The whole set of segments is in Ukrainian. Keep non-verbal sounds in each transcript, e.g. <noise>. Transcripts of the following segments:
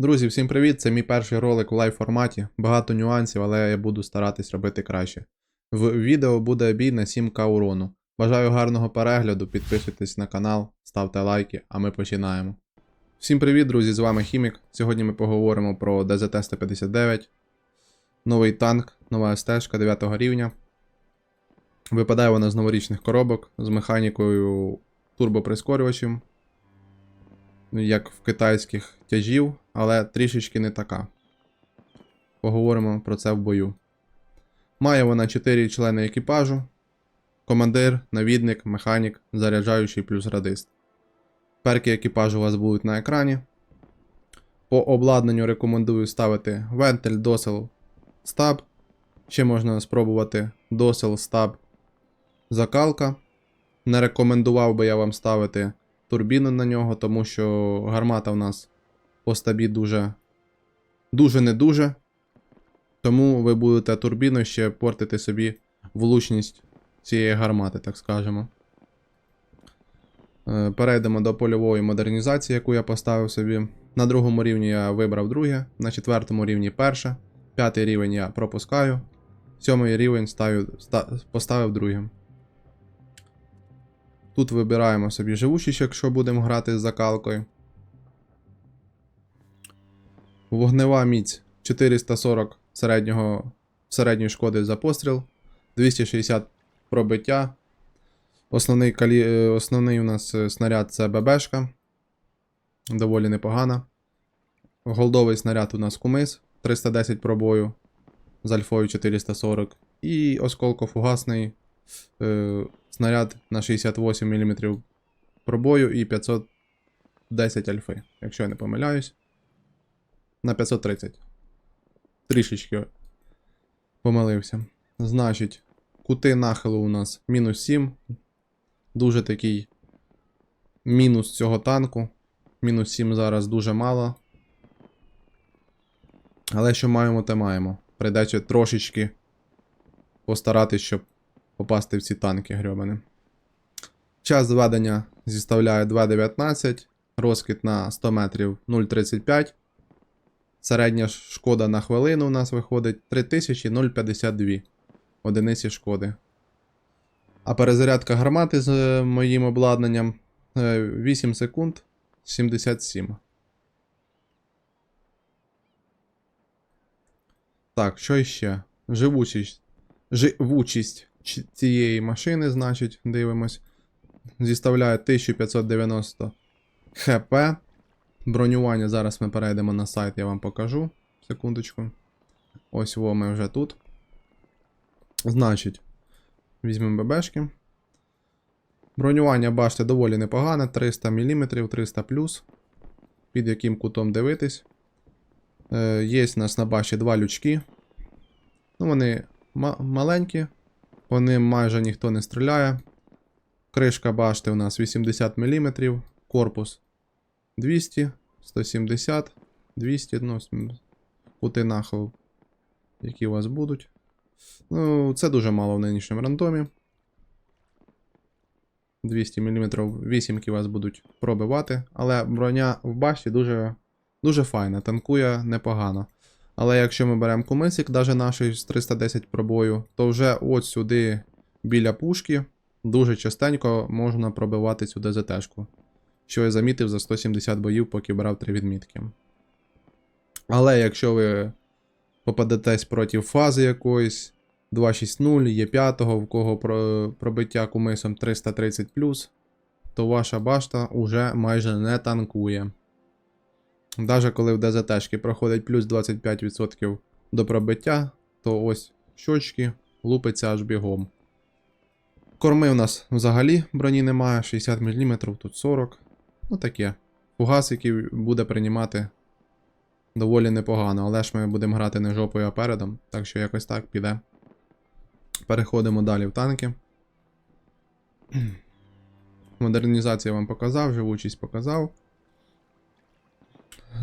Друзі, всім привіт! Це мій перший ролик у лайв форматі. Багато нюансів, але я буду старатись робити краще. В відео буде бій на 7к урону. Бажаю гарного перегляду, підписуйтесь на канал, ставте лайки, а ми починаємо. Всім привіт, друзі! З вами Хімік. Сьогодні ми поговоримо про ДЗТ-159, новий танк, нова СТ 9 рівня. Випадає вона з новорічних коробок з механікою турбоприскорювачем, як в китайських тяжів, але трішечки не така. Поговоримо про це в бою. Має вона 4 члени екіпажу: командир, навідник, механік, заряджаючий плюс радист. Перки екіпажу у вас будуть на екрані. По обладнанню рекомендую ставити вентиль, досел, стаб. Ще можна спробувати досел, стаб, закалка. Не рекомендував би я вам ставити турбіну на нього, тому що гармата в нас по стабі дуже дуже не дуже. Тому ви будете турбіною ще портити собі влучність цієї гармати, так скажемо. Е, Перейдемо до польової модернізації, яку я поставив собі. На другому рівні я вибрав друге, на четвертому рівні перше, п'ятий рівень я пропускаю, сьомий рівень ставлю, ста, поставив другим. Тут вибираємо собі живучість, якщо будемо грати з закалкою. Вогнева міць 440 середнього, середньої шкоди за постріл, 260 пробиття. Основний, калі... е, Основний у нас е, снаряд це ББшка. Доволі непогана. Голдовий снаряд у нас кумис 310 пробою з альфою 440. І осколкофугасний е, снаряд на 68 мм пробою і 510 альфи, якщо я не помиляюсь. На 530. Трішечки помилився. Значить, кути нахилу у нас мінус 7. Дуже такий мінус цього танку. Мінус 7 зараз дуже мало. Але що маємо, те маємо. Прийдеться трошечки постаратись, щоб попасти в ці танки грьобані. Час зведення зіставляє 2.19, розкид на 100 метрів 0.35. Середня шкода на хвилину у нас виходить 3052 одиниці шкоди. А перезарядка гармати з е, моїм обладнанням е, 8 секунд 77. Так, що іще? Живучість. Живучість цієї машини, значить, дивимось. Зіставляє 1590 хп. Бронювання зараз ми перейдемо на сайт, я вам покажу. Секундочку. Ось во ми вже тут. Значить, візьмемо ББшки. Бронювання, бачите, доволі непогане. 300 мм, 300 Під яким кутом дивитись. Е, є у нас на баші два лючки. Ну, вони ма- маленькі. По ним майже ніхто не стріляє. Кришка башти у нас 80 мм, корпус 200, 170, 200, ну, кути нахил, які у вас будуть. Ну, це дуже мало в нинішньому рандомі. 200 мм вісімки вас будуть пробивати, але броня в башті дуже, дуже файна, танкує непогано. Але якщо ми беремо кумисик, навіть наший з 310 пробою, то вже от сюди біля пушки дуже частенько можна пробивати цю ДЗТшку. Що я замітив за 170 боїв, поки брав 3 відмітки. Але якщо ви попадетесь проти фази якоїсь 260 є 5 в кого про- пробиття кумисом 330, то ваша башта уже майже не танкує. Даже коли в ДЗТшки проходить плюс 25% до пробиття, то ось щочки лупиться аж бігом. Корми у нас взагалі броні немає, 60 мм, тут 40. Ну таке. Фугас, який буде приймати доволі непогано, але ж ми будемо грати не жопою, а передом, так що якось так піде. Переходимо далі в танки. <clears throat> Модернізацію вам показав, живучість показав.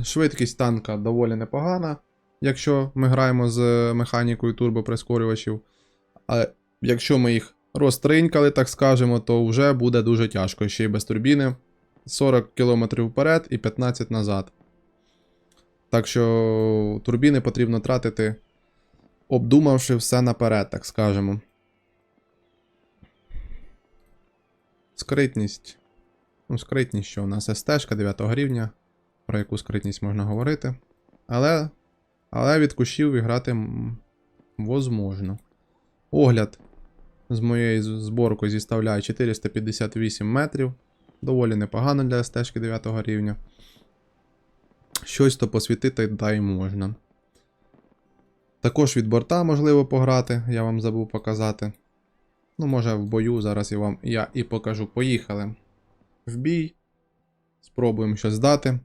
Швидкість танка доволі непогана, якщо ми граємо з механікою турбоприскорювачів. А якщо ми їх розтринькали, так скажемо, то вже буде дуже тяжко. Ще й без турбіни. 40 км вперед і 15 назад. Так що турбіни потрібно тратити, обдумавши все наперед, так скажемо. Скритність. Ну, скритність, що у нас СТ 9 рівня, про яку скритність можна говорити. Але, але від кущів грати м, возможно. Огляд з моєю з- зборкою зіставляє 458 метрів. Доволі непогано для СТ 9 рівня. Щось то посвітити та й можна. Також від борта можливо пограти, я вам забув показати. Ну, може, в бою зараз я вам я і покажу. Поїхали в бій. Спробуємо щось здати.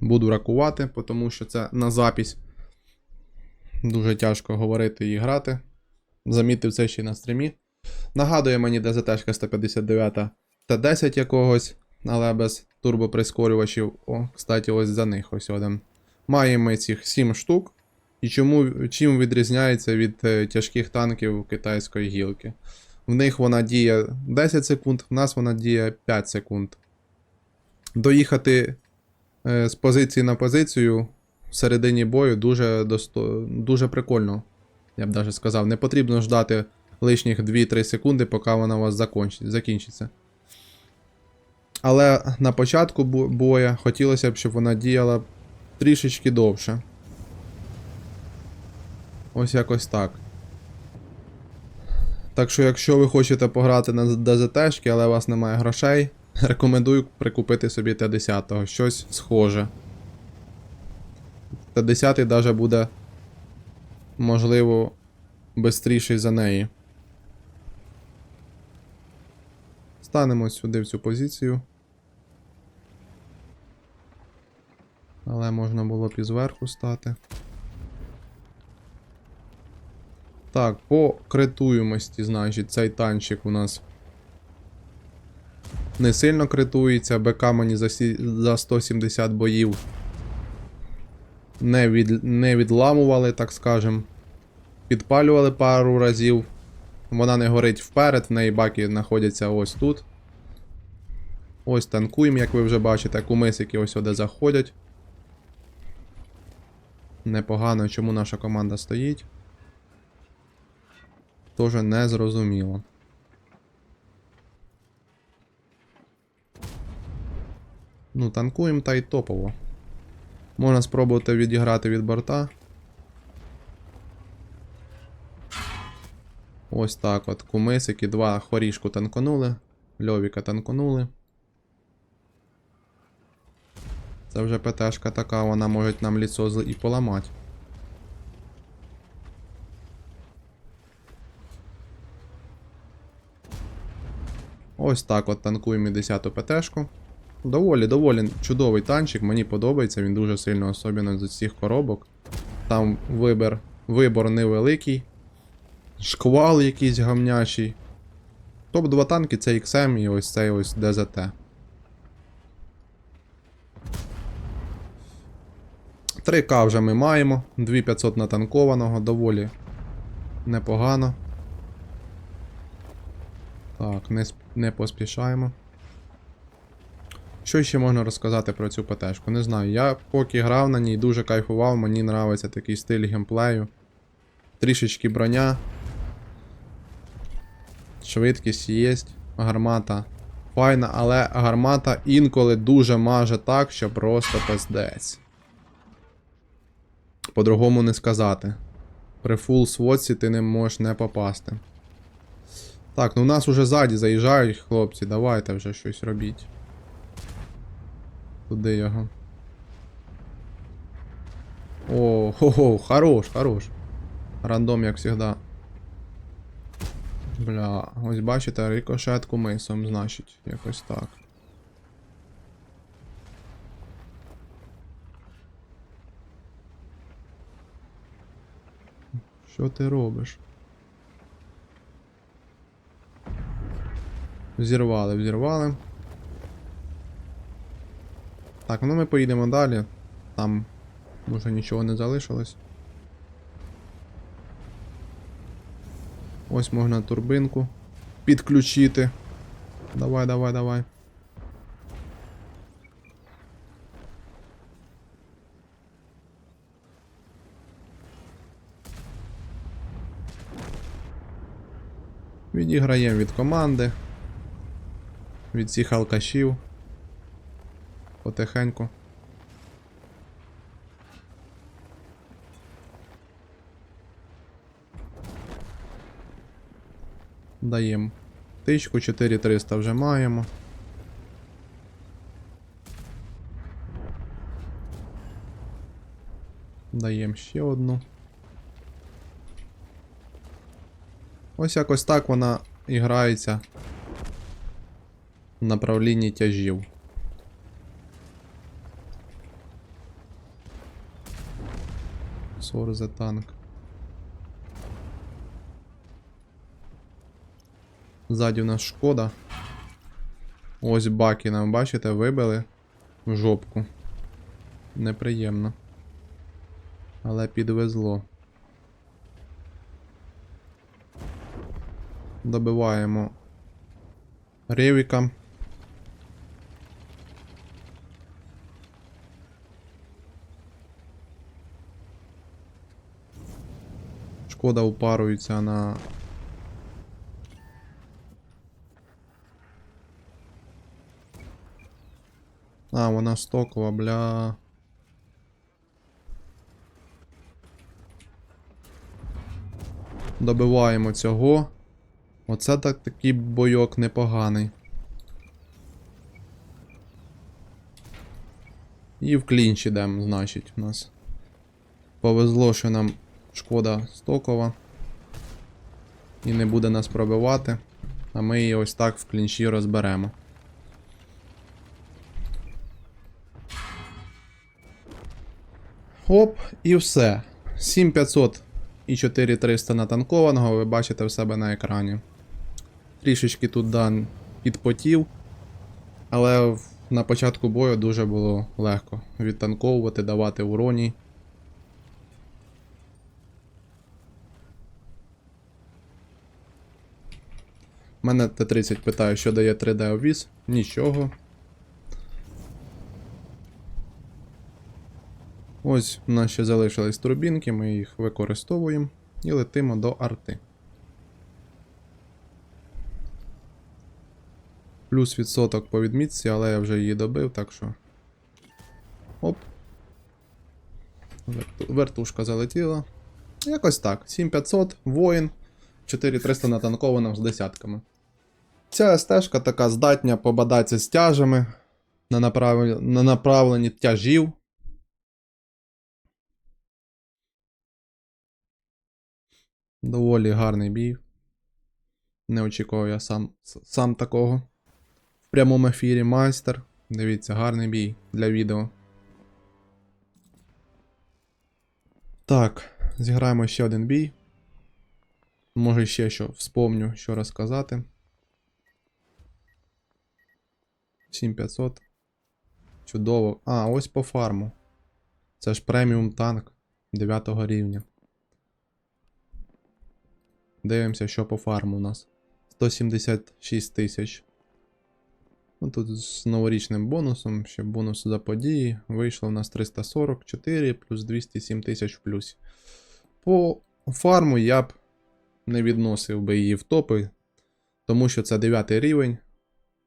Буду рахувати, тому що це на запись. Дуже тяжко говорити і грати. Замітив це ще й на стрімі. Нагадує мені ДЗТ 159 Т10 якогось, але без турбоприскорювачів. О, кстати, ось за них ось один. Маємо цих 7 штук. І чому, чим відрізняється від е, тяжких танків китайської гілки? В них вона діє 10 секунд, в нас вона діє 5 секунд. Доїхати е, з позиції на позицію в середині бою дуже, досто... дуже прикольно. Я б навіть сказав, не потрібно ждати лишніх 2-3 секунди, поки вона у вас закінчиться. Але на початку боя хотілося б, щоб вона діяла трішечки довше. Ось якось так. Так що, якщо ви хочете пограти на ДЗТ, але у вас немає грошей, <laughs> рекомендую прикупити собі Т10, щось схоже. Т10 навіть буде, можливо, бистріший за неї. Станемо сюди в цю позицію. Але можна було б і зверху стати. Так, по критуємості, значить, цей танчик у нас не сильно критується. БК мені за, за 170 боїв не, від... не відламували, так скажем. Підпалювали пару разів. Вона не горить вперед, в неї баки знаходяться ось тут. Ось танкуємо, як ви вже бачите, кумисики ось сюди заходять. Непогано, чому наша команда стоїть. Тоже не зрозуміло. Ну, танкуємо та й топово. Можна спробувати відіграти від борта. Ось так от. Кумисики, два хорішку танконули. Льовіка танконули. Це вже ПТшка така, вона може нам ліцо і поламати. Ось так от танкуємо і 10-ту ПТшку. Доволі, доволі чудовий танчик, мені подобається, він дуже сильно особливо з усіх коробок. Там вибір, вибор невеликий. Шквал якийсь гамнячий. Топ-2 танки це XM і ось цей ось ДЗТ. Три к вже ми маємо, 2500 натанкованого, доволі непогано. Так, не, не поспішаємо. Що ще можна розказати про цю ПТшку? Не знаю. Я поки грав на ній, дуже кайфував, мені подобається такий стиль геймплею. Трішечки броня. Швидкість є, гармата файна, але гармата інколи дуже маже так, що просто пиздець. По-другому не сказати. При фул сводці ти не можеш не попасти. Так, ну у нас уже ззаді заїжджають хлопці, давайте вже щось робіть. Туди його. О, хо-хо, хорош, хорош. Рандом, як завжди. Бля, ось бачите, рикошет кумисом, значить, якось так. Що ти робиш? Взірвали, взірвали. Так, ну ми поїдемо далі. Там може нічого не залишилось. Ось можна турбинку підключити. Давай, давай, давай. Відіграємо від команди, від цих алкашів потихеньку. Даємо. Тичку 4300 вже маємо. Даємо ще одну. Ось якось так вона і грається в направлінні тяжів. Сорзе танк. Ззаді у нас шкода. Ось баки нам, бачите, вибили в жопку. Неприємно. Але підвезло. Добиваємо Ревіка. Шкода упарується на. А, вона стокова, бля. Добиваємо цього. Оце так такий бойок непоганий. І в клінч ідемо, значить, у нас. Повезло, що нам шкода стокова. І не буде нас пробивати. А ми її ось так в клінчі розберемо. Оп, і все. 7500 і 4300 натанкованого, ви бачите в себе на екрані. Трішечки тут дан підпотів, але на початку бою дуже було легко відтанковувати, давати уроні. Мене Т-30 питає, що дає 3D обвіз. Нічого. Ось у нас ще залишились турбінки, ми їх використовуємо і летимо до арти. Плюс відсоток по відмітці, але я вже її добив, так що. Оп. Вертушка залетіла. Якось так. 7500, воїн, 4300 натанковано з десятками. Ця стежка така здатня побадатися з тяжами на, направ... на направленні тяжів. Доволі гарний бій. Не очікував я сам, сам такого. В прямому ефірі майстер. Дивіться, гарний бій для відео. Так, зіграємо ще один бій. Може ще що вспомню, що розказати. 7500. Чудово. А, ось по фарму. Це ж преміум танк 9 рівня. Дивимося, що по фарму у нас. 176 тисяч. Ну, тут з новорічним бонусом, ще бонус за події. Вийшло у нас 344 плюс 207 тисяч в плюсі. По фарму я б не відносив би її в топи, тому що це 9 рівень.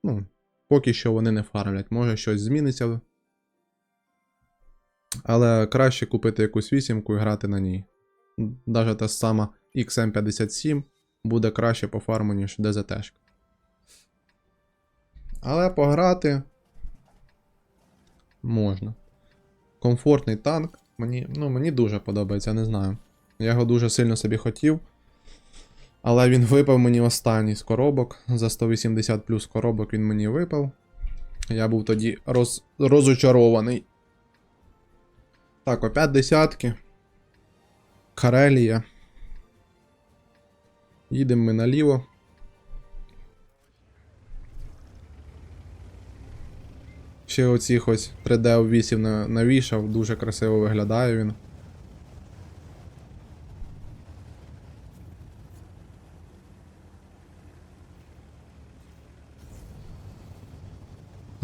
Ну, поки що вони не фармлять. Може щось зміниться. Але краще купити якусь вісімку і грати на ній. Даже та сама XM57 буде краще по фарму, ніж DZT. Але пограти можна. Комфортний танк. Мені, ну, мені дуже подобається, не знаю. Я його дуже сильно собі хотів. Але він випав мені останній з коробок. За 180 плюс коробок він мені випав. Я був тоді роз, розочарований. Так, опять десятки. Карелія. Їдемо ми наліво. Ще оцих ось 3D 8 на- навішав, дуже красиво виглядає він.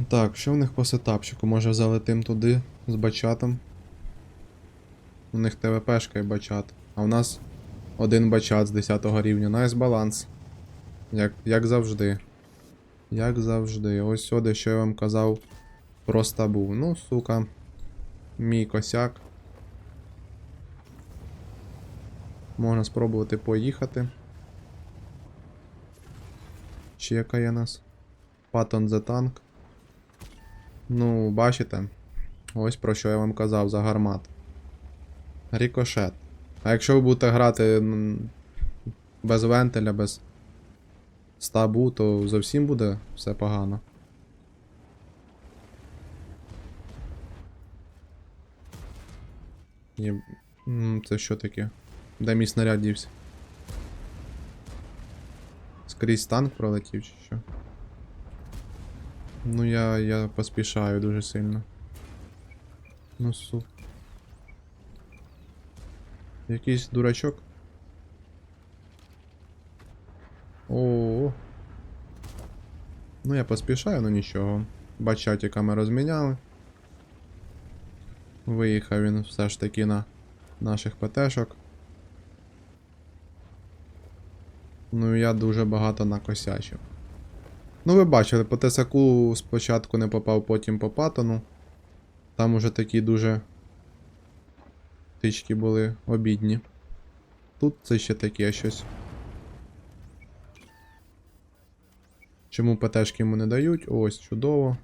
Так, що в них по сетапчику? Може залетим туди з бачатом. У них ТВПшка і бачат. А у нас один бачат з 10 рівня. Найс баланс. Як, як завжди. Як завжди. Ось сюди, що я вам казав, просто був. Ну, сука. Мій косяк. Можна спробувати поїхати. Чи яка є нас? Паттон the Tank. Ну, бачите. Ось про що я вам казав за гармат. Рікошет. А якщо ви будете грати без вентиля, без стабу, то зовсім буде все погано. Є... Це що таке? Де мій снаряд дівся? Скрізь танк пролетів чи що? Ну я, я поспішаю дуже сильно. Ну су. Якийсь дурачок. О. Ну я поспішаю, ну нічого. Бачатіка ми розміняли. Виїхав він все ж таки на наших ПТшок. Ну я дуже багато накосячив. Ну, ви бачили, по Тесаку спочатку не попав, потім по Паттону. Там уже такі дуже тички були обідні. Тут це ще таке щось. Чому ПТшки йому не дають? Ось, чудово.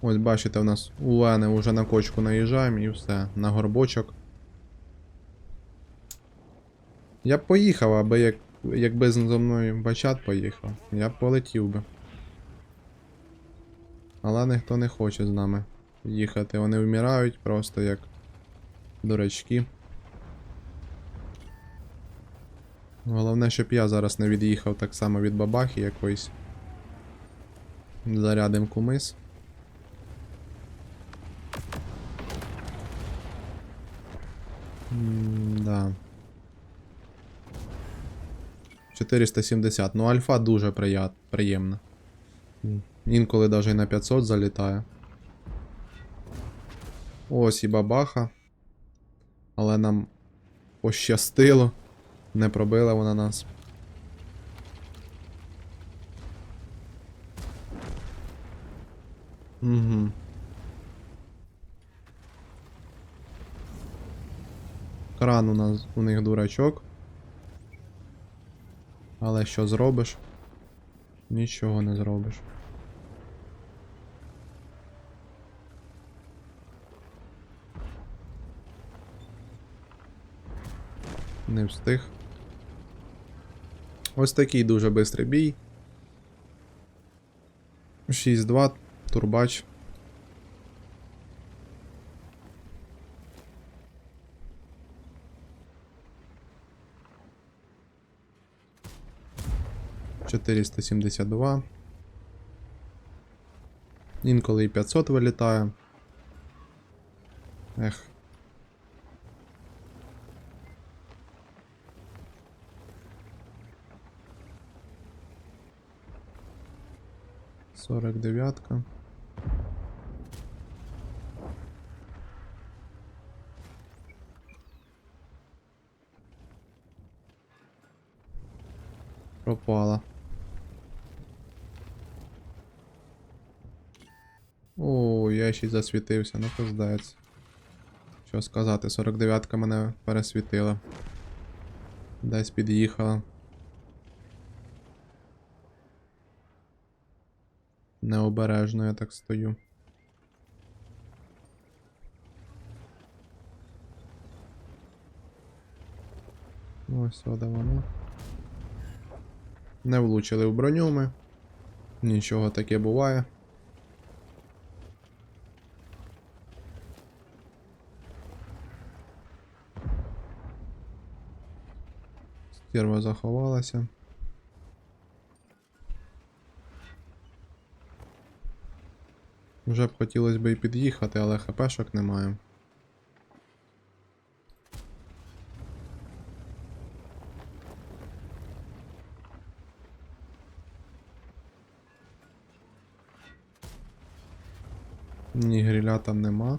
Ось бачите, в нас у Лени вже на кочку наїжджаємо і все, на горбочок. Я б поїхав, аби як, якби зі мною бачат поїхав, я б полетів би. Але ніхто не хоче з нами їхати. Вони вмирають просто як дурачки. Головне, щоб я зараз не від'їхав так само від бабахи якоїсь. Зарядим кумис. Да. 470. Ну, альфа дуже прият... приємна. Інколи навіть на 500 залітає. Ось і бабаха. Але нам пощастило. Не пробила вона нас. Угу. Кран у нас у них дурачок. Але що зробиш? Нічого не зробиш. Не встиг. Ось такий дуже бистрий бій. 6-2, турбач. Чотириста сімдесят два. Інколи і 500 вилітає. Ех. Сорок дев'ятка. Пропала. О, я ще й засвітився, ну пиздається. Що сказати, 49-ка мене пересвітила. Десь під'їхала. Необережно я так стою. Ось де воно. Не влучили в броню ми. Нічого таке буває. Стерва заховалася. Вже б хотілося б і під'їхати, але хпшок немає. Ні, гріля там нема.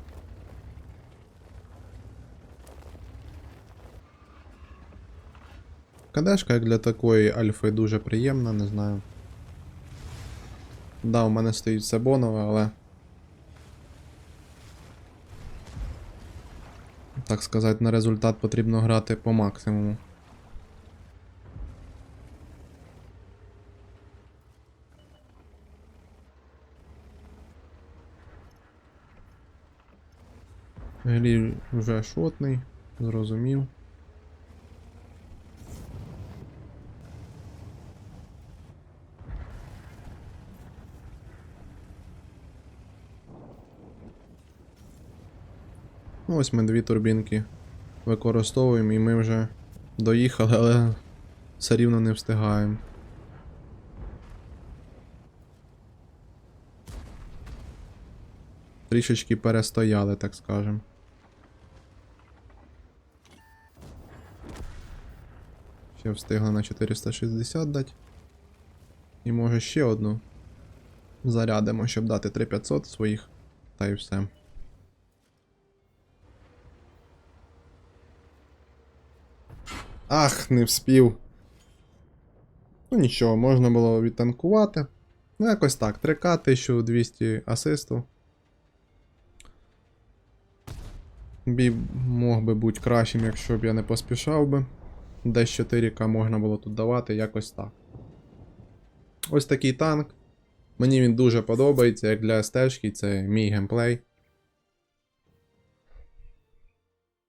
Кадешка, як для такої альфи, дуже приємна, не знаю. Да, у мене стоїть все бонове, але. Так сказати, на результат потрібно грати по максимуму. Глі вже шотний, зрозумів. Ось ми дві турбінки використовуємо і ми вже доїхали, але все рівно не встигаємо. Трішечки перестояли, так скажем. Ще встигли на 460 дати. І може ще одну зарядимо, щоб дати 3500 своїх. Та й все. Ах, не вспів. Ну нічого, можна було відтанкувати. Ну, якось так. 3К, 1200 асисту. Бій мог би бути кращим, якщо б я не поспішав би. Десь 4К можна було тут давати, якось так. Ось такий танк. Мені він дуже подобається, як для стежки, це мій геймплей.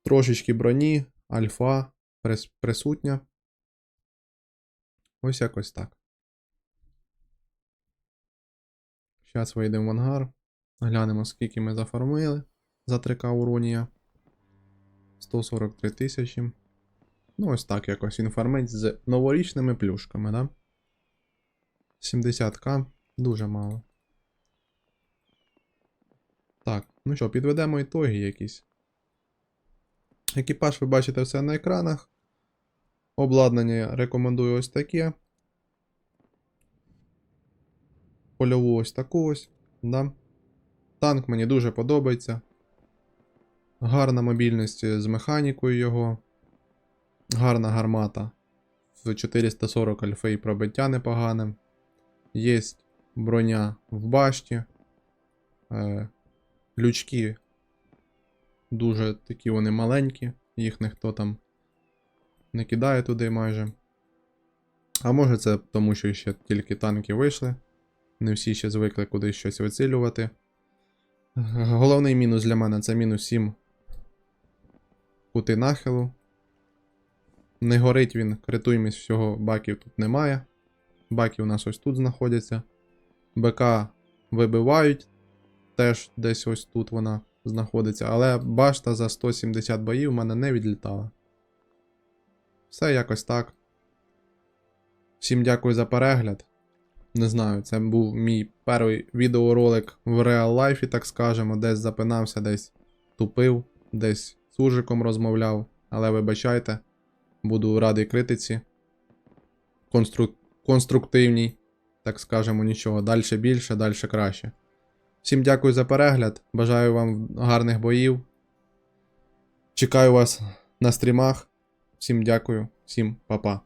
Трошечки броні, альфа присутня. Ось якось так. Зараз вийдемо в ангар. Глянемо, скільки ми зафармили за 3К уронія. 143 тисячі. Ну, ось так якось він фармить з новорічними плюшками, да? 70к дуже мало. Так, ну що, підведемо ітоги якісь. Екіпаж ви бачите все на екранах. Обладнання рекомендую ось таке. Польову ось таку ось. Да? Танк мені дуже подобається. Гарна мобільність з механікою його. Гарна гармата. В 440 альфа і пробиття непогане. Є броня в башті. Е, лючки дуже такі вони маленькі, їх ніхто там не кидає туди майже. А може це тому, що ще тільки танки вийшли. Не всі ще звикли кудись щось вицілювати. Головний мінус для мене це мінус 7 кути нахилу. Не горить він, критуємість всього баків тут немає. Баки у нас ось тут знаходяться. БК вибивають. Теж десь ось тут вона знаходиться. Але башта за 170 боїв в мене не відлітала. Все якось так. Всім дякую за перегляд. Не знаю, це був мій перший відеоролик в реал лайфі, так скажемо. Десь запинався, десь тупив, десь з Уржиком розмовляв. Але вибачайте, буду радий критиці. Конструк... Конструктивній, так скажемо, нічого. Дальше більше, далі краще. Всім дякую за перегляд. Бажаю вам гарних боїв. Чекаю вас на стрімах. Всім дякую, всім па-па.